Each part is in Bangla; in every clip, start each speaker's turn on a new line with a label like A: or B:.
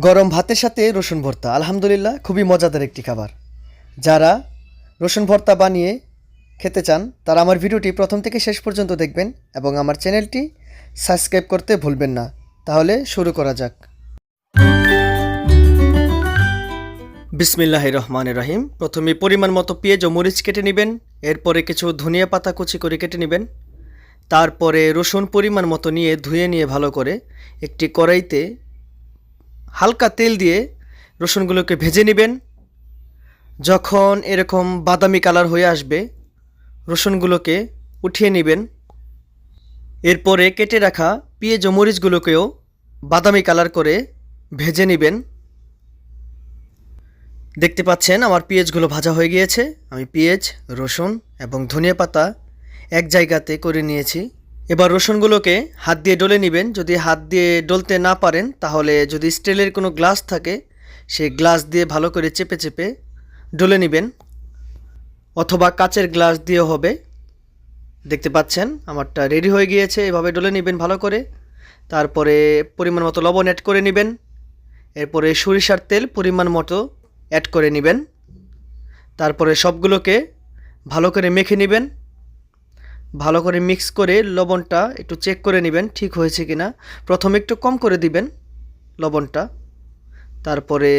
A: গরম ভাতের সাথে রসুন ভর্তা, আলহামদুলিল্লাহ, খুবই মজাদার একটি খাবার। যারা রসুন ভর্তা বানিয়ে খেতে চান, তারা আমার ভিডিওটি প্রথম থেকে শেষ পর্যন্ত দেখবেন এবং আমার চ্যানেলটি সাবস্ক্রাইব করতে ভুলবেন না। তাহলে শুরু করা যাক। বিসমিল্লাহ রহমান রহিম। প্রথমে পরিমাণ মতো পেঁয়াজ ও মরিচ কেটে নেবেন, এরপরে কিছু ধনিয়া পাতা কুচি করে কেটে নেবেন। তারপরে রসুন পরিমাণ মতো নিয়ে ধুয়ে নিয়ে ভালো করে একটি কড়াইতে হালকা তেল দিয়ে রসুনগুলোকে ভেজে নেবেন। যখন এরকম বাদামি কালার হয়ে আসবে, রসুনগুলোকে উঠিয়ে নেবেন। এরপরে কেটে রাখা পেঁয়াজ ও মরিচগুলোকেও বাদামি কালার করে ভেজে নেবেন। দেখতে পাচ্ছেন আমার পেঁয়াজগুলো ভাজা হয়ে গিয়েছে। আমি পেঁয়াজ, রসুন এবং ধনিয়া পাতা এক জায়গাতে করে নিয়েছি। এবার রসুনগুলোকে হাত দিয়ে ডলে নেবেন। যদি হাত দিয়ে ডলতে না পারেন, তাহলে যদি স্টিলের কোনো গ্লাস থাকে, সেই গ্লাস দিয়ে ভালো করে চেপে চেপে ডলে নেবেন। অথবা কাচের গ্লাস দিয়েও হবে। দেখতে পাচ্ছেন, আমারটা রেডি হয়ে গিয়েছে। এভাবে ডলে নেবেন ভালো করে। তারপরে পরিমাণ মতো লবণ অ্যাড করে নেবেন। এরপরে সরিষার তেল পরিমাণ মতো অ্যাড করে নেবেন। তারপরে সবগুলোকে ভালো করে মেখে নেবেন। ভালো করে মিক্স করে লবণটা একটু চেক করে নেবেন ঠিক হয়েছে কি না প্রথমে একটু কম করে দিবেন লবণটা, তারপরে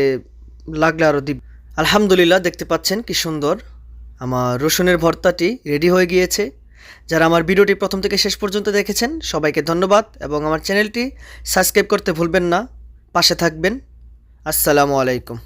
A: লাগলে আরও দিব আলহামদুলিল্লাহ দেখতে পাচ্ছেন কি সুন্দর। আমার রসুনের ভর্তাটি রেডি হয়ে গিয়েছে। যারা আমার ভিডিওটি প্রথম থেকে শেষ পর্যন্ত দেখেছেন, সবাইকে ধন্যবাদ এবং আমার চ্যানেলটি সাবস্ক্রাইব করতে ভুলবেন না। পাশে থাকবেন। আসসালামু আলাইকুম।